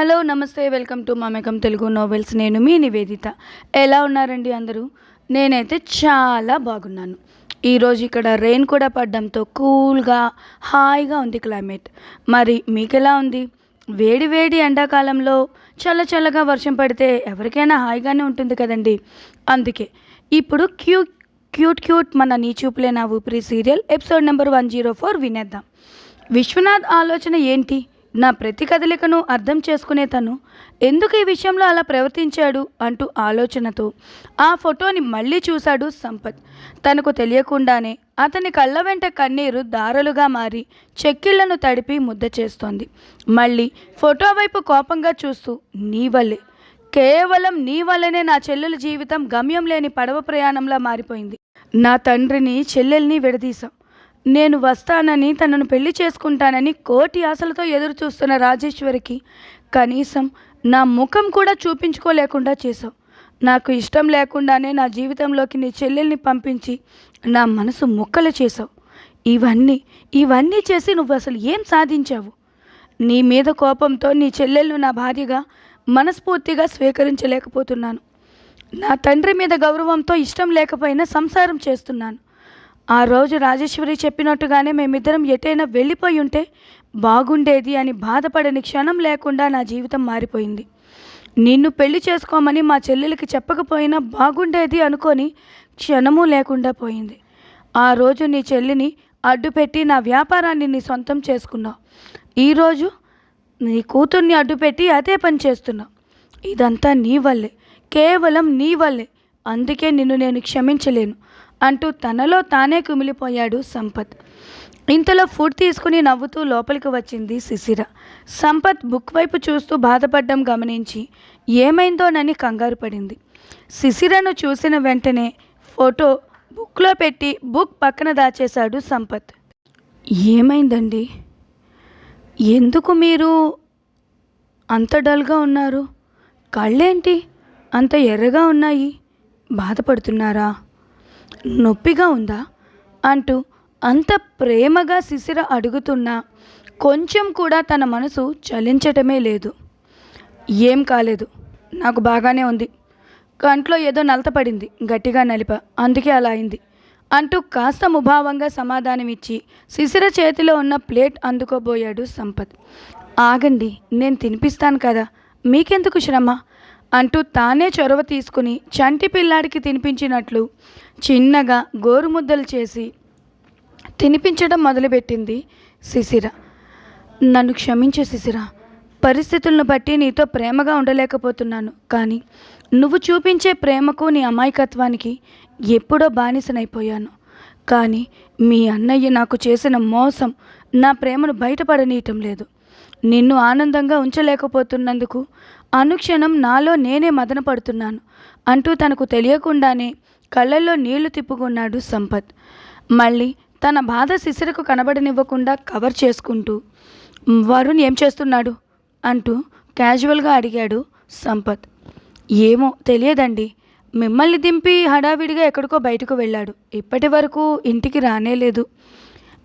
Hello నమస్తే welcome to మమేకం Telugu novels నేను మీ నివేదిత. ఎలా ఉన్నారండి అందరూ? నేనైతే చాలా బాగున్నాను. ఈరోజు ఇక్కడ రెయిన్ కూడా పడడంతో కూల్గా హాయిగా ఉంది క్లైమేట్ మరి మీకు ఎలా ఉంది? వేడి వేడి ఎండాకాలంలో చల్ల చల్లగా వర్షం పడితే ఎవరికైనా హాయిగానే ఉంటుంది కదండి. అందుకే ఇప్పుడు క్యూట్ క్యూట్ క్యూట్ మన నీ చూపులే నా ఊపిరి serial episode number one zero four వినేద్దాం. విశ్వనాథ్ ఆలోచన ఏంటి? నా ప్రతి కదలికను అర్థం చేసుకునే తను ఎందుకు ఈ విషయంలో అలా ప్రవర్తించాడు? అంటూ ఆలోచనతో. ఆ ఫోటోని మళ్ళీ చూశాడు సంపత్. తనకు తెలియకుండానే అతని కళ్ళ వెంట కన్నీరు దారలుగా మారి చెక్కిళ్ళను తడిపి ముద్ద చేస్తోంది. మళ్ళీ ఫోటో వైపు కోపంగా చూస్తూ నీ వల్లే. కేవలం నీ వల్లనే నా చెల్లెల జీవితం గమ్యం లేని పడవ ప్రయాణంలా మారిపోయింది. నా తండ్రిని చెల్లెల్ని విడదీశాం నేను వస్తానని తనను పెళ్ళి చేసుకుంటానని కోటి ఆశలతో ఎదురు చూస్తున్న రాజేశ్వరికి కనీసం నా ముఖం కూడా చూపించుకోలేకుండా చేశావు. నాకు ఇష్టం లేకుండానే నా జీవితంలోకి నీ చెల్లెల్ని పంపించి నా మనసు ముక్కలు చేశావు. ఇవన్నీ ఇవన్నీ చేసి నువ్వు అసలు ఏం సాధించావు? నీ మీద కోపంతో నీ చెల్లెళ్ళు నా భార్యగా మనస్ఫూర్తిగా స్వీకరించలేకపోతున్నాను. నా తండ్రి మీద గౌరవంతో ఇష్టం లేకపోయినా సంసారం చేస్తున్నాను. ఆ రోజు రాజేశ్వరి చెప్పినట్టుగానే మేమిద్దరం ఎటైనా వెళ్ళిపోయి ఉంటే బాగుండేది అని బాధపడని క్షణం లేకుండా నా జీవితం మారిపోయింది. నిన్ను పెళ్ళి చేసుకోమని మా చెల్లెలకి చెప్పకపోయినా బాగుండేది అనుకొని క్షణము లేకుండా పోయింది. ఆ రోజు నీ చెల్లిని అడ్డుపెట్టి నా వ్యాపారాన్ని నీ సొంతం చేసుకున్నావు. ఈరోజు నీ కూతుర్ని అడ్డుపెట్టి అదే పని చేస్తున్నావు. ఇదంతా నీ వల్లే కేవలం నీ వల్లే. అందుకే నిన్ను నేను క్షమించలేను. అంటూ తనలో తానే కుమిలిపోయాడు సంపత్. ఇంతలో ఫుడ్ తీసుకుని నవ్వుతూ లోపలికి వచ్చింది శిశిర సంపత్ బుక్ వైపు చూస్తూ బాధపడ్డం గమనించి ఏమైందోనని కంగారు పడింది. శిశిరను చూసిన వెంటనే ఫోటో బుక్లో పెట్టి బుక్ పక్కన దాచేశాడు సంపత్. ఏమైందండి? ఎందుకు మీరు అంత డల్గా ఉన్నారు? కళ్ళేంటి? అంత ఎర్రగా ఉన్నాయి? బాధపడుతున్నారా? నొప్పిగా ఉందా? అంటూ అంత ప్రేమగా శిశిర అడుగుతున్నా కొంచెం కూడా తన మనసు చలించటమే లేదు. ఏం కాలేదు. నాకు బాగానే ఉంది. కంట్లో ఏదో నలత పడింది. గట్టిగా నలిప. అందుకే అలా అయింది. అంటూ కాస్త ముభావంగా సమాధానమిచ్చి శిశిర చేతిలో ఉన్న ప్లేట్ అందుకోబోయాడు సంపత్. ఆగండి నేను తినిపిస్తాను కదా. మీకెందుకు శ్రమ? అంటూ తానే చొరవ తీసుకుని చంటి పిల్లాడికి తినిపించినట్లు చిన్నగా గోరుముద్దలు చేసి తినిపించడం మొదలుపెట్టింది శిశిర. నన్ను క్షమించే శిశిర. పరిస్థితులను బట్టి నీతో ప్రేమగా ఉండలేకపోతున్నాను. కానీ నువ్వు చూపించే ప్రేమకు నీ అమాయకత్వానికి ఎప్పుడో బానిసనైపోయాను. కానీ మీ అన్నయ్య నాకు చేసిన మోసం నా ప్రేమను బయటపడనీయటం లేదు. నిన్ను ఆనందంగా ఉంచలేకపోతున్నందుకు అనుక్షణం నాలో నేనే మదన పడుతున్నాను అంటూ తనకు తెలియకుండానే కళ్ళల్లో నీళ్ళు తిప్పుకున్నాడు సంపత్. మళ్ళీ తన బాధ శిశిరకు కనబడనివ్వకుండా కవర్ చేసుకుంటూ వరుణ్ ఏం చేస్తున్నాడు? అంటూ క్యాజువల్గా అడిగాడు సంపత్. ఏమో తెలియదండి. మిమ్మల్ని దింపి హడావిడిగా ఎక్కడికో బయటకు వెళ్ళాడు. ఇప్పటి వరకు ఇంటికి రానేలేదు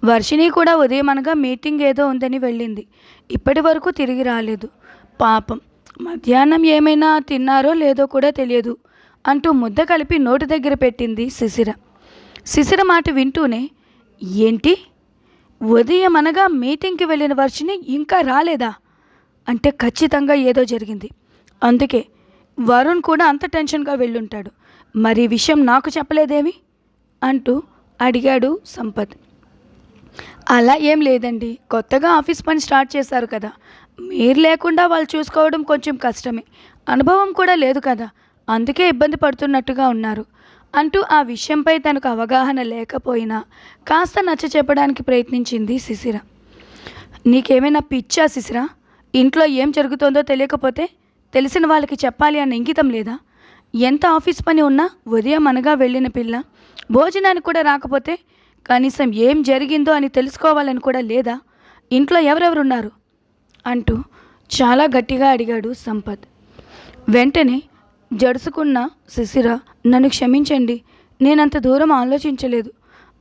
వర్షిణి కూడా ఉదయం అనగా మీటింగ్ ఏదో ఉందని వెళ్ళింది. ఇప్పటి వరకు తిరిగి రాలేదు. పాపం. మధ్యాహ్నం ఏమైనా తిన్నారో లేదో కూడా తెలియదు అంటూ ముద్ద కలిపి నోటి దగ్గర పెట్టింది శిశిర. శిశిర మాట వింటూనే ఏంటి? ఉదయం అనగా మీటింగ్కి వెళ్ళిన వర్షిని ఇంకా రాలేదా? అంటే ఖచ్చితంగా ఏదో జరిగింది. అందుకే వరుణ్ కూడా అంత టెన్షన్గా వెళ్ళుంటాడు. మరి విషయం నాకు చెప్పలేదేమి? అంటూ అడిగాడు సంపత్. అలా ఏం లేదండి. కొత్తగా ఆఫీస్ పని స్టార్ట్ చేశారు కదా. మీరు లేకుండా వాళ్ళు చూసుకోవడం కొంచెం కష్టమే. అనుభవం కూడా లేదు కదా. అందుకే ఇబ్బంది పడుతున్నట్టుగా ఉన్నారు. అంటూ ఆ విషయంపై తనకు అవగాహన లేకపోయినా కాస్త నచ్చ చెప్పడానికి ప్రయత్నించింది శిశిర. నీకేమైనా పిచ్చా శిశిర? ఇంట్లో ఏం జరుగుతోందో తెలియకపోతే తెలిసిన వాళ్ళకి చెప్పాలి అన్న ఇంగితం లేదా? ఎంత ఆఫీస్ పని ఉన్నా ఉదయం అనగా వెళ్ళిన పిల్ల. భోజనానికి కూడా రాకపోతే కనీసం ఏం జరిగిందో అని తెలుసుకోవాలని కూడా లేదా? ఇంట్లో ఎవరెవరున్నారు? అంటూ చాలా గట్టిగా అడిగాడు సంపత్. వెంటనే జడుసుకున్న శిశిర నన్ను క్షమించండి నేనంత దూరం ఆలోచించలేదు.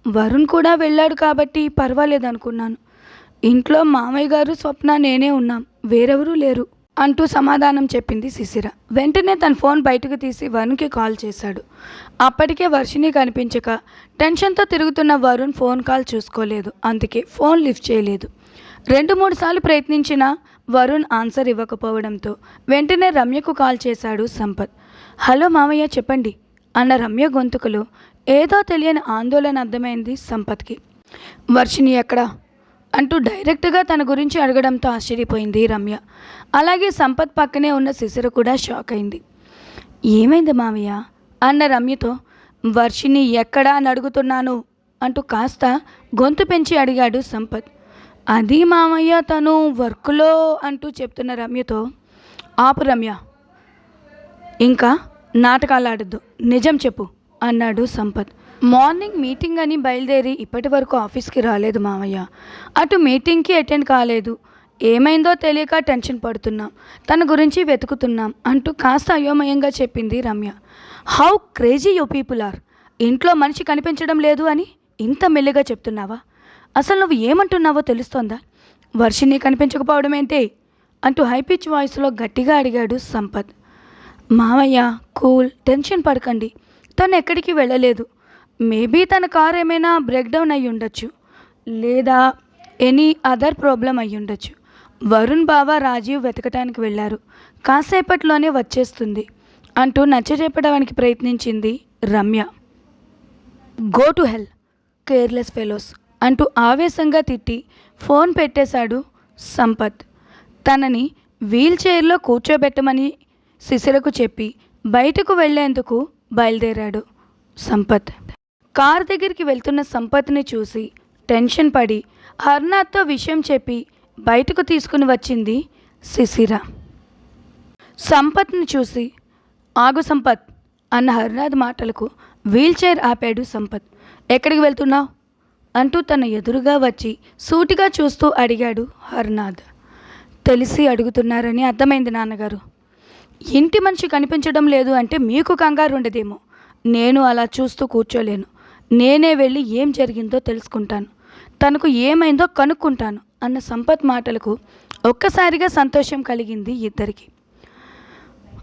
వరుణ్ కూడా వెళ్ళాడు కాబట్టి పర్వాలేదు అనుకున్నాను ఇంట్లో మామయ్య గారు స్వప్న నేనే ఉన్నాం వేరెవరూ లేరు. అంటూ సమాధానం చెప్పింది శిశిర వెంటనే తన ఫోన్ బయటకు తీసి వరుణ్కి కాల్ చేశాడు. అప్పటికే వర్షిని కనిపించక టెన్షన్తో తిరుగుతున్న వరుణ్ ఫోన్ కాల్ చూసుకోలేదు. అందుకే ఫోన్ లిఫ్ట్ చేయలేదు. రెండు మూడు సార్లు ప్రయత్నించినా వరుణ్ ఆన్సర్ ఇవ్వకపోవడంతో వెంటనే రమ్యకు కాల్ చేశాడు సంపత్. హలో మామయ్య చెప్పండి అన్న రమ్య గొంతుకులు ఏదో తెలియని ఆందోళన అర్థమైంది సంపత్కి. వర్షిని ఎక్కడా? అంటూ డైరెక్ట్గా తన గురించి అడగడంతో ఆశ్చర్యపోయింది రమ్య. అలాగే సంపత్ పక్కనే ఉన్న శిశిర కూడా షాక్ అయింది. ఏమైంది మావయ్య? అన్న రమ్యతో వర్షిని ఎక్కడా అని అడుగుతున్నాను అంటూ కాస్త గొంతు పెంచి అడిగాడు సంపత్. అది మామయ్య తను వర్క్లో అంటూ చెప్తున్న రమ్యతో ఆపు రమ్య. ఇంకా నాటకాలు ఆడద్దు. నిజం చెప్పు అన్నాడు సంపత్. మార్నింగ్ మీటింగ్ అని బయలుదేరి ఇప్పటి వరకు ఆఫీస్కి రాలేదు మామయ్య. అటు మీటింగ్కి అటెండ్ కాలేదు. ఏమైందో తెలియక టెన్షన్ పడుతున్నాం. తన గురించి వెతుకుతున్నాం అంటూ కాస్త అయోమయంగా చెప్పింది Ramya. How crazy you people are. ఇంట్లో మనిషి కనిపించడం లేదు అని ఇంత మెల్లిగా చెప్తున్నావా? అసలు నువ్వు ఏమంటున్నావో తెలుస్తోందా? వర్షిని కనిపించకపోవడం ఏంటి? అంటూ హైపిచ్ వాయిస్లో గట్టిగా అడిగాడు సంపత్. మామయ్య కూల్. టెన్షన్ పడకండి. తను ఎక్కడికి వెళ్ళలేదు. మేబీ తన కార్ ఏమైనా బ్రేక్ డౌన్ అయి ఉండొచ్చు లేదా ఎనీ అదర్ ప్రాబ్లం అయి ఉండొచ్చు. వరుణ్ బావ రాజీవ్ వెతకటానికి వెళ్ళారు. కాసేపట్లోనే వచ్చేస్తుంది అంటూ నచ్చజెప్పడానికి ప్రయత్నించింది Ramya. Go to hell careless fellows అంటూ ఆవేశంగా తిట్టి ఫోన్ పెట్టేశాడు సంపత్. తనని వీల్ చైర్లో కూర్చోబెట్టమని శిశిరకు చెప్పి బయటకు వెళ్ళేందుకు బయలుదేరాడు సంపత్. కార్ దగ్గరికి వెళ్తున్న సంపత్ని చూసి టెన్షన్ పడి హర్నాథ్తో విషయం చెప్పి బయటకు తీసుకుని వచ్చింది శిశిర. సంపత్ని చూసి ఆగు సంపత్ అన్న హర్నాథ్ మాటలకు వీల్ చైర్ ఆపాడు సంపత్. ఎక్కడికి వెళ్తున్నావు? అంటూ తన ఎదురుగా వచ్చి సూటిగా చూస్తూ అడిగాడు హర్నాథ్. తెలిసి అడుగుతున్నారని అర్థమైంది నాన్నగారు. ఇంటి మనిషి కనిపించడం లేదు అంటే మీకు కంగారు ఉండదేమో. నేను అలా చూస్తూ కూర్చోలేను. నేనే వెళ్ళి ఏం జరిగిందో తెలుసుకుంటాను. తనకు ఏమైందో కనుక్కుంటాను అన్న సంపత్ మాటలకు ఒక్కసారిగా సంతోషం కలిగింది ఇద్దరికి.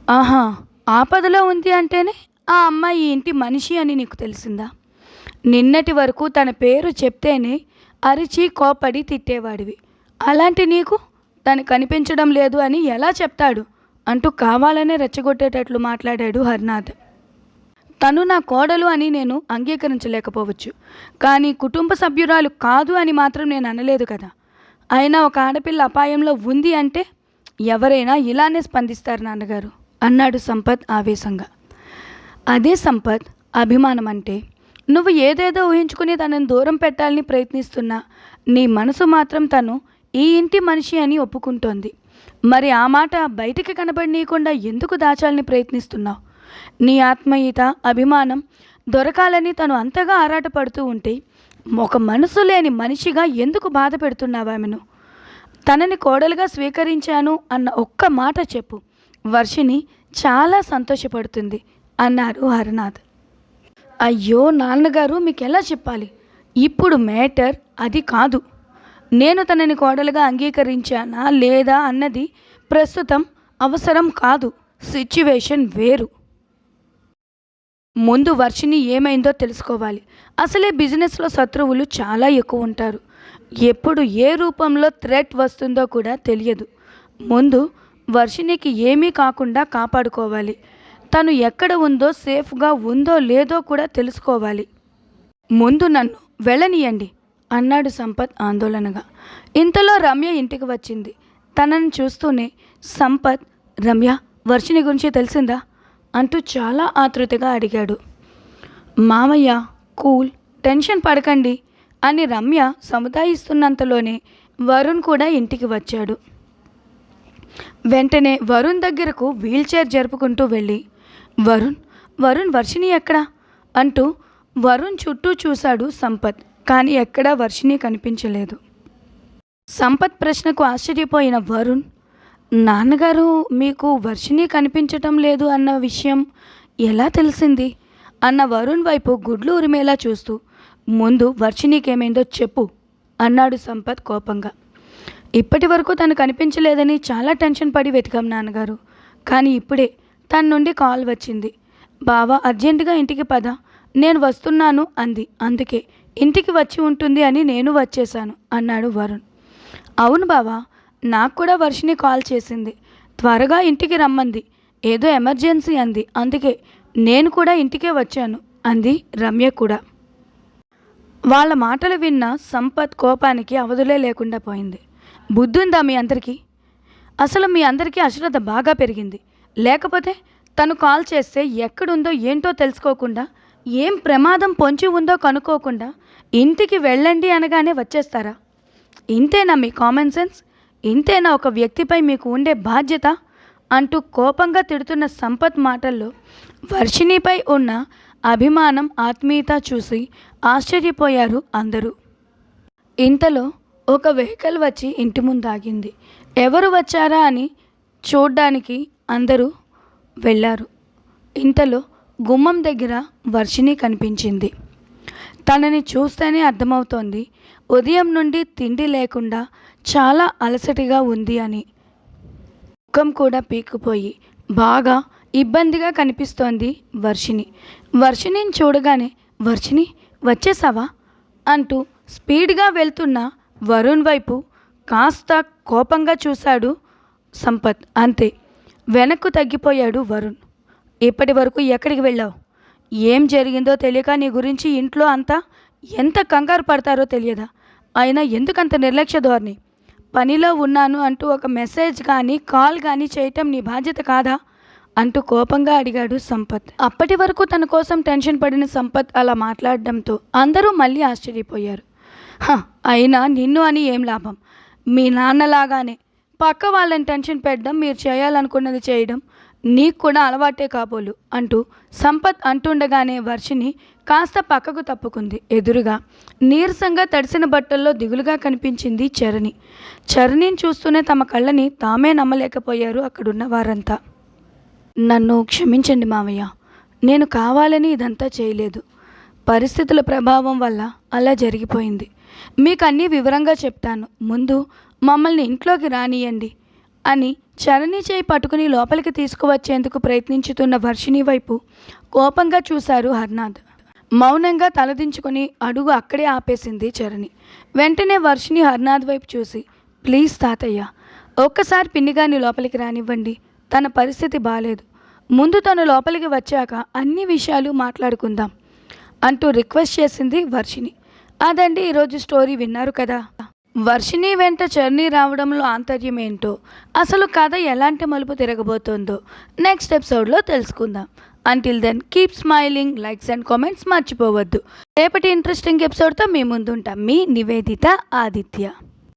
ఆహా ఆపదలో ఉంది అంటేనే ఆ అమ్మాయి ఈ ఇంటి మనిషి అని నీకు తెలిసిందా? నిన్నటి వరకు తన పేరు చెప్తేనే అరిచి కోపడి తిట్టేవాడివి. అలాంటి నీకు తను కనిపించడం లేదు అని ఎలా చెప్తాడు? అంటూ కావాలనే రెచ్చగొట్టేటట్లు మాట్లాడాడు హరినాథ్. తను నా కోడలు అని నేను అంగీకరించలేకపోవచ్చు. కానీ కుటుంబ సభ్యురాలు కాదు అని మాత్రం నేను అనలేదు కదా. అయినా ఒక ఆడపిల్ల అపాయంలో ఉంది అంటే ఎవరైనా ఇలానే స్పందిస్తారు నాన్నగారు అన్నాడు సంపత్ ఆవేశంగా. అదే సంపత్ అభిమానం అంటే నువ్వు ఏదేదో ఊహించుకుని తనని దూరం పెట్టాలని ప్రయత్నిస్తున్నా నీ మనసు మాత్రం తను ఈ ఇంటి మనిషి అని ఒప్పుకుంటోంది. మరి ఆ మాట బయటికి కనబడనీయకుండా ఎందుకు దాచాలని ప్రయత్నిస్తున్నావు? నీ ఆత్మీయత అభిమానం దొరకాలని తను అంతగా ఆరాటపడుతూ ఉంటే ఒక మనసు లేని మనిషిగా ఎందుకు బాధ పెడుతున్నావు ఆమెను తనని కోడలుగా స్వీకరించాను అన్న ఒక్క మాట చెప్పు. వర్షిని చాలా సంతోషపడుతుంది అన్నారు హరనాథ్. అయ్యో నాన్నగారు మీకు ఎలా చెప్పాలి? ఇప్పుడు మేటర్ అది కాదు. నేను తనని కోడలుగా అంగీకరించానా లేదా అన్నది ప్రస్తుతం అవసరం కాదు. సిచ్యువేషన్ వేరు. ముందు వర్షిని ఏమైందో తెలుసుకోవాలి. అసలే బిజినెస్లో శత్రువులు చాలా ఎక్కువ ఉంటారు. ఎప్పుడు ఏ రూపంలో థ్రెట్ వస్తుందో కూడా తెలియదు. ముందు వర్షినికి ఏమీ కాకుండా కాపాడుకోవాలి. తను ఎక్కడ ఉందో సేఫ్గా ఉందో లేదో కూడా తెలుసుకోవాలి. ముందు నన్ను వెళ్ళనియండి అన్నాడు సంపత్ ఆందోళనగా. ఇంతలో రమ్య ఇంటికి వచ్చింది. తనని చూస్తూనే సంపత్ రమ్య వర్షిని గురించి తెలిసిందా? అంటూ చాలా ఆతృతగా అడిగాడు. మామయ్య కూల్ టెన్షన్ పడకండి అని రమ్య సముదాయిస్తున్నంతలోనే వరుణ్ కూడా ఇంటికి వచ్చాడు. వెంటనే వరుణ్ దగ్గరకు వీల్చైర్ జరుపుకుంటూ వెళ్ళి వరుణ్ వరుణ్ వర్షిణి ఎక్కడా? అంటూ వరుణ్ చుట్టూ చూశాడు సంపత్ కానీ ఎక్కడా వర్షిణి కనిపించలేదు. సంపత్ ప్రశ్నకు ఆశ్చర్యపోయిన వరుణ్ నాన్నగారు మీకు వర్షిణి కనిపించటం లేదు అన్న విషయం ఎలా తెలిసింది? అన్న వరుణ్ వైపు గుడ్లు ఉరిమేలా చూస్తూ ముందు వర్షిణికేమైందో చెప్పు అన్నాడు సంపత్ కోపంగా. ఇప్పటి వరకు తను కనిపించలేదని చాలా టెన్షన్ పడి వెతికాం నాన్నగారు కానీ ఇప్పుడే తన నుండి కాల్ వచ్చింది. బావా అర్జెంటుగా ఇంటికి పద నేను వస్తున్నాను అంది. అందుకే ఇంటికి వచ్చి ఉంటుంది అని నేను వచ్చేశాను అన్నాడు వరుణ్. అవును బావా నాకు కూడా వర్షిని కాల్ చేసింది. త్వరగా ఇంటికి రమ్మంది. ఏదో ఎమర్జెన్సీ అంది. అందుకే నేను కూడా ఇంటికే వచ్చాను అంది రమ్య కూడా. వాళ్ళ మాటలు విన్న సంపత్ కోపానికి అవధులే లేకుండా పోయింది. బుద్ధుందా మీ అందరికీ? అసలు మీ అందరికీ అశ్రద్ధ బాగా పెరిగింది. లేకపోతే తను కాల్ చేస్తే ఎక్కడుందో ఏంటో తెలుసుకోకుండా ఏం ప్రమాదం పొంచి ఉందో కనుక్కోకుండా ఇంటికి వెళ్ళండి అనగానే వచ్చేస్తారా? ఇంతేనా మీ కామన్ సెన్స్? ఇంతేనా ఒక వ్యక్తిపై మీకు ఉండే బాధ్యత? అంటూ కోపంగా తిడుతున్న సంపత్ మాటల్లో వర్షిణిపై ఉన్న అభిమానం ఆత్మీయత చూసి ఆశ్చర్యపోయారు అందరూ. ఇంతలో ఒక వెహికల్ వచ్చి ఇంటి ముందాగింది ఎవరు వచ్చారా అని చూడ్డానికి అందరూ వెళ్ళారు. ఇంతలో గుమ్మం దగ్గర వర్షిణి కనిపించింది. తనని చూస్తేనే అర్థమవుతోంది. ఉదయం నుండి తిండి లేకుండా చాలా అలసటిగా ఉంది అని. ముఖం కూడా పీక్కుపోయి బాగా ఇబ్బందిగా కనిపిస్తోంది వర్షిని వర్షిణిని చూడగానే వర్షిని వచ్చేసావా? అంటూ స్పీడ్గా వెళ్తున్న వరుణ్ వైపు కాస్త కోపంగా చూశాడు సంపత్. అంతే వెనక్కు తగ్గిపోయాడు వరుణ్. ఇప్పటి వరకు ఎక్కడికి వెళ్ళావు? ఏం జరిగిందో తెలియక నీ గురించి ఇంట్లో అంతా ఎంత కంగారు పడతారో తెలియదా? అయినా ఎందుకంత నిర్లక్ష్య ధోరణి? పనిలో ఉన్నాను అంటూ ఒక మెసేజ్ కానీ కాల్ కానీ చేయటం నీ బాధ్యత కాదా? అంటూ కోపంగా అడిగాడు సంపత్. అప్పటి వరకు తన కోసం టెన్షన్ పడిన సంపత్ అలా మాట్లాడడంతో అందరూ మళ్ళీ ఆశ్చర్యపోయారు. అయినా నిన్ను అని ఏం లాభం? మీ నాన్నలాగానే. పక్క వాళ్ళని టెన్షన్ పెట్టడం మీరు చేయాలనుకున్నది చేయడం నీకు కూడా అలవాటే కాబోలు అంటూ సంపత్ అంటుండగానే వర్షిని కాస్త పక్కకు తప్పుకుంది. ఎదురుగా నీరసంగా తడిసిన బట్టల్లో దిగులుగా కనిపించింది చరణి. చరణిని చూస్తూనే తమ కళ్ళని తామే నమ్మలేకపోయారు అక్కడున్న వారంతా. నన్ను క్షమించండి మావయ్య. నేను కావాలని ఇదంతా చేయలేదు. పరిస్థితుల ప్రభావం వల్ల అలా జరిగిపోయింది. మీకు అన్నీ వివరంగా చెప్తాను. ముందు మమ్మల్ని ఇంట్లోకి రానియండి. అని చరణి చేయి పట్టుకుని లోపలికి తీసుకువచ్చేందుకు ప్రయత్నించుతున్న వర్షిణి వైపు కోపంగా చూశారు హర్నాథ్. మౌనంగా తలదించుకొని అడుగు అక్కడే ఆపేసింది చరణి. వెంటనే వర్షిణి హర్నాథ్ వైపు చూసి ప్లీజ్ తాతయ్య ఒక్కసారి పిన్నిగాని లోపలికి రానివ్వండి. తన పరిస్థితి బాలేదు. ముందు తను లోపలికి వచ్చాక అన్ని విషయాలు మాట్లాడుకుందాం అంటూ రిక్వెస్ట్ చేసింది వర్షిణి. అదండి ఈరోజు స్టోరీ విన్నారు కదా. వర్షిని వెంట చర్నీ రావడంలో ఆంతర్యం ఏంటో? అసలు కథ ఎలాంటి మలుపు తిరగబోతోందో? నెక్స్ట్ ఎపిసోడ్లో తెలుసుకుందాం. Until then keep smiling likes and comments మర్చిపోవద్దు. రేపటి ఇంట్రెస్టింగ్ ఎపిసోడ్తో మీ ముందుంటాం. మీ నివేదిత ఆదిత్య.